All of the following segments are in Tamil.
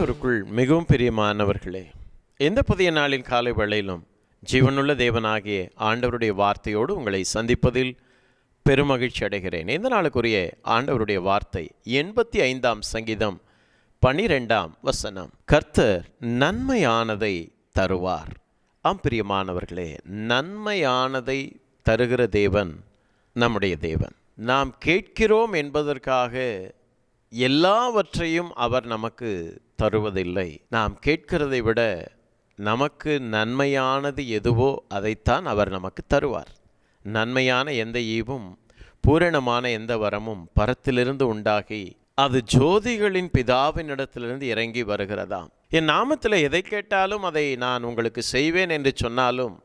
மிகவும் பிரியமானவர்களே எந்த புதிய நாளின் காலை வேளையிலும் ஜீவனுள்ள தேவனாகிய ஆண்டவருடைய வார்த்தையோடு உங்களை சந்திப்பதில் பெருமகிழ்ச்சி அடைகிறேன். இந்த நாளுக்குரிய ஆண்டவருடைய வார்த்தை எண்பத்தி ஐந்தாம் சங்கீதம் பனிரெண்டாம் வசனம். கர்த்தர் நன்மையானதை தருவார். ஆம் பிரியமானவர்களே நன்மையானதை தருகிற தேவன் நம்முடைய தேவன். நாம் கேட்கிறோம் என்பதற்காக எல்லாவற்றையும் அவர் நமக்கு தருவதில்லை. நாம் கேட்கிறதை விட நமக்கு நன்மையானது எதுவோ அதைத்தான் அவர் நமக்கு தருவார். நன்மையான எந்த ஈவும் பூரணமான எந்த வரமும் பரத்திலிருந்து உண்டாகி அது ஜோதிகளின் பிதாவினிடத்திலிருந்து இறங்கி வருகிறதாம். என் நாமத்தில் எதை கேட்டாலும் அதை நான் உங்களுக்கு செய்வேன் என்று சொன்னாலும்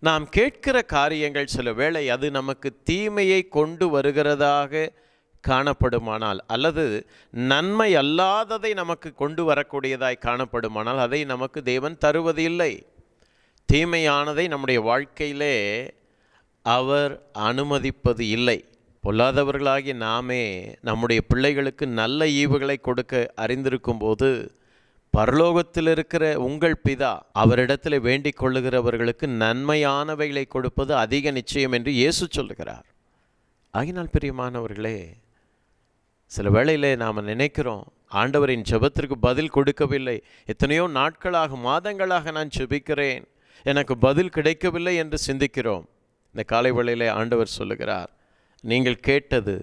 நாம் கேட்கிற காரியங்கள் சில வேளை அது நமக்கு தீமையை கொண்டு வருகிறதாக காணப்படுமானால் அல்லது நன்மை அல்லாததை நமக்கு கொண்டு வரக்கூடியதாய் காணப்படுமானால் அதை நமக்கு தேவன் தருவது இல்லை தீமையானதை நம்முடைய வாழ்க்கையிலே அவர் அனுமதிப்பது இல்லை. பொல்லாதவர்களாகி நாமே நம்முடைய பிள்ளைகளுக்கு நல்ல ஈவுகளை கொடுக்க அறிந்திருக்கும் போது பரலோகத்தில் இருக்கிற உங்கள் பிதா அவரிடத்தில் வேண்டிக் கொள்ளுகிறவர்களுக்கு நன்மையானவைகளை கொடுப்பது அதிக நிச்சயம் என்று இயேசு சொல்லுகிறார். ஆகினால் பிரியமானவர்களே சில வேளையிலே நாம் நினைக்கிறோம் ஆண்டவரின் ஜெபத்திற்கு பதில் கொடுக்கவில்லை. எத்தனையோ நாட்களாக மாதங்களாக நான் ஜெபிக்கிறேன். எனக்கு பதில் கிடைக்கவில்லை என்று சிந்திக்கிறோம். இந்த காலை வேளையிலே ஆண்டவர் சொல்லுகிறார் நீங்கள் கேட்டது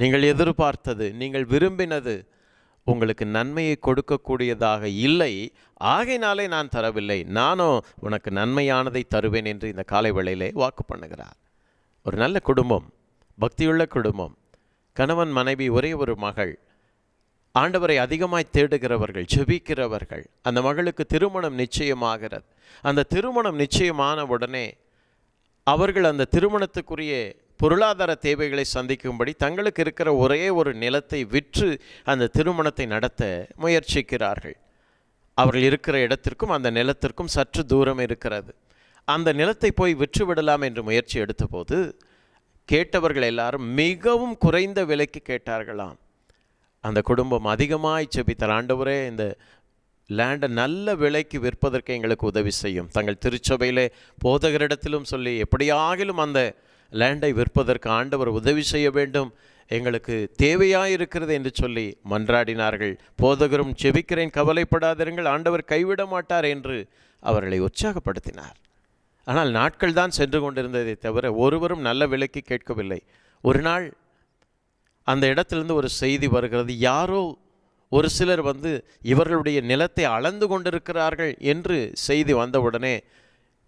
நீங்கள் எதிர்பார்த்தது நீங்கள் விரும்பினது உங்களுக்கு நன்மையை கொடுக்கக்கூடியதாக இல்லை. ஆகையினாலே நான் தரவில்லை. நானோ உனக்கு நன்மையானதை தருவேன் என்று இந்த காலை வேளையிலே வாக்கு பண்ணுகிறார். ஒரு நல்ல குடும்பம் பக்தியுள்ள குடும்பம். கணவன் மனைவி ஒரே ஒரு மகள். ஆண்டவரை அதிகமாய் தேடுகிறவர்கள் ஜெபிக்கிறவர்கள் அந்த மகளுக்கு திருமணம் நிச்சயமாகிறது. அந்த திருமணம் நிச்சயமான உடனே அவர்கள் அந்த திருமணத்துக்குரிய பொருளாதார தேவைகளை சந்திக்கும்படி தங்களுக்கு இருக்கிற ஒரே ஒரு நிலத்தை விற்று அந்த திருமணத்தை நடத்த முயற்சிக்கிறார்கள். அவர்கள் இருக்கிற இடத்திற்கும் அந்த நிலத்திற்கும் சற்று தூரம் இருக்கிறது. அந்த நிலத்தை போய் விற்று விடலாம் என்று முயற்சி எடுத்தபோது கேட்டவர்கள் எல்லாரும் மிகவும் குறைந்த விலைக்கு கேட்டார்களாம். அந்த குடும்பம் அதிகமாய் செபித்தார். ஆண்டவரே இந்த லேண்டை நல்ல விலைக்கு விற்பதற்கு எங்களுக்கு உதவி செய்யும். தங்கள் திருச்சபையிலே போதகரிடத்திலும் சொல்லி எப்படியாகிலும் அந்த லேண்டை விற்பதற்கு ஆண்டவர் உதவி செய்ய வேண்டும். எங்களுக்கு தேவையாயிருக்கிறது என்று சொல்லி மன்றாடினார்கள். போதகரும் செபிக்கிறேன் கவலைப்படாதிருங்கள். ஆண்டவர் கைவிட மாட்டார் என்று அவர்களை உற்சாகப்படுத்தினார். ஆனால் நாட்கள் தான் சென்று கொண்டிருந்ததை தவிர ஒருவரும் நல்ல விலைக்கு கேட்கவில்லை. ஒரு நாள் அந்த இடத்திலிருந்து ஒரு செய்தி வருகிறது. யாரோ ஒரு சிலர் வந்து இவர்களுடைய நிலத்தை அளந்து கொண்டிருக்கிறார்கள் என்று செய்தி வந்தவுடனே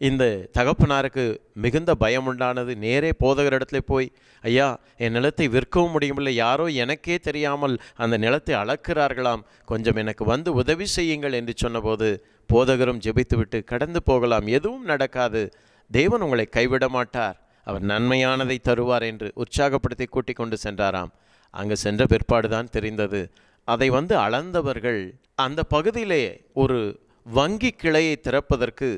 இந்த தகப்பனாருக்கு மிகுந்த பயம் உண்டானது நேரே போதகர் இடத்துல போய் ஐயா என் நிலத்தை விற்கவும் முடியவில்லை யாரோ எனக்கே தெரியாமல் அந்த நிலத்தை அளக்கிறார்களாம். கொஞ்சம் எனக்கு வந்து உதவி செய்யுங்கள் என்று சொன்னபோது போதகரும் ஜெபித்துவிட்டு கடந்து போகலாம். எதுவும் நடக்காது. தேவன் உங்களை கைவிட மாட்டார். அவர் நன்மையானதை தருவார் என்று உற்சாகப்படுத்தி கூட்டிக் கொண்டு சென்றாராம். அங்கு சென்ற பிற்பாடுதான் தெரிந்தது. அதை வந்து அளந்தவர்கள் அந்த பகுதியிலே ஒரு வங்கி கிளையை திறப்பதற்கு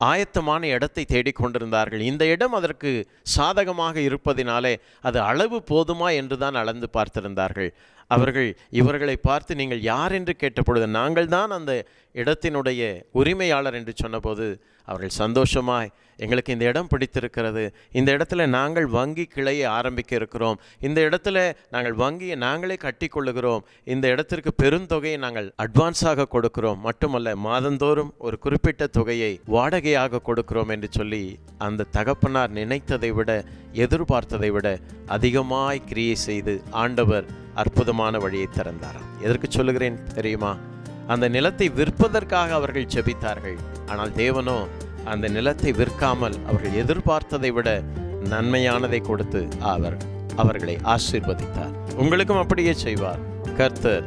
ஆயத்தமான இடத்தை தேடிக்கொண்டிருந்தார்கள். இந்த இடம் அதற்கு சாதகமாக இருப்பதினாலே அது அளவு போதுமா என்று தான் அளந்து பார்த்திருந்தார்கள். அவர்கள் இவர்களை பார்த்து நீங்கள் யார் என்று கேட்டபொழுது நாங்கள் தான் அந்த இடத்தினுடைய உரிமையாளர் என்று சொன்னபோது அவர்கள் சந்தோஷமாய் எங்களுக்கு இந்த இடம் பிடித்திருக்கிறது. இந்த இடத்துல நாங்கள் வங்கி கிளையை ஆரம்பிக்க இருக்கிறோம். இந்த இடத்துல நாங்கள் வங்கியை நாங்களே கட்டி கொள்ளுகிறோம் இந்த இடத்திற்கு பெருந்தொகையை நாங்கள் அட்வான்ஸாக கொடுக்கிறோம். மட்டுமல்ல மாதந்தோறும் ஒரு குறிப்பிட்ட தொகையை வாடகையாக கொடுக்கிறோம் என்று சொல்லி அந்த தகப்பனார் நினைத்ததை விட எதிர்பார்த்ததை விட அதிகமாய் கிரியை செய்து ஆண்டவர் அற்புதமான வழியை திறந்தாராம். எதற்கு சொல்லுகிறேன் தெரியுமா? அந்த நிலத்தை விற்பதற்காக அவர்கள் செபித்தார்கள். ஆனால் தேவனோ அந்த நிலத்தை விற்காமல் அவர்கள் எதிர்பார்த்ததை விட நன்மையானதை கொடுத்து அவர் அவர்களை ஆசீர்வதித்தார். உங்களுக்கும் அப்படியே செய்வார். கர்த்தர்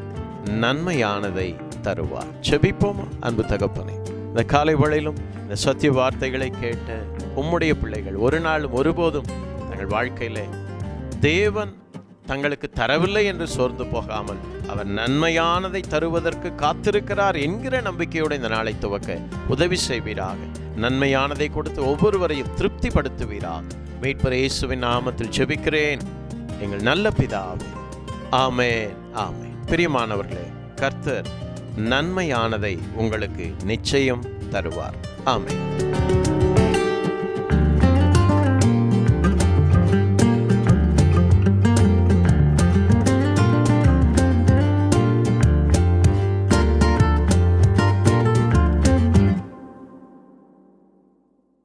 நன்மையானதை தருவார். செபிப்போமா அன்பு தகப்பனே. இந்த காலை வழியிலும் இந்த சத்திய வார்த்தைகளை கேட்ட உம்முடைய பிள்ளைகள் ஒரு நாளும் ஒருபோதும் தங்கள் வாழ்க்கையிலே தேவன் தங்களுக்கு தரவில்லை என்று சோர்ந்து போகாமல் அவர் நன்மையானதை தருவதற்கு காத்திருக்கிறார் என்கிற நம்பிக்கையோடு இந்த நாளை துவக்க உதவி செய்வீராக. நன்மையானதை கொடுத்து ஒவ்வொருவரையும் திருப்திப்படுத்துவீராக. மீட்பர் இயேசுவின் நாமத்தில் ஜெபிக்கிறேன். எங்கள் நல்ல பிதாவே. ஆமேன் ஆமென். பிரியமானவர்களே கர்த்தர் நன்மையானதை உங்களுக்கு நிச்சயம் தருவார். ஆமேன்.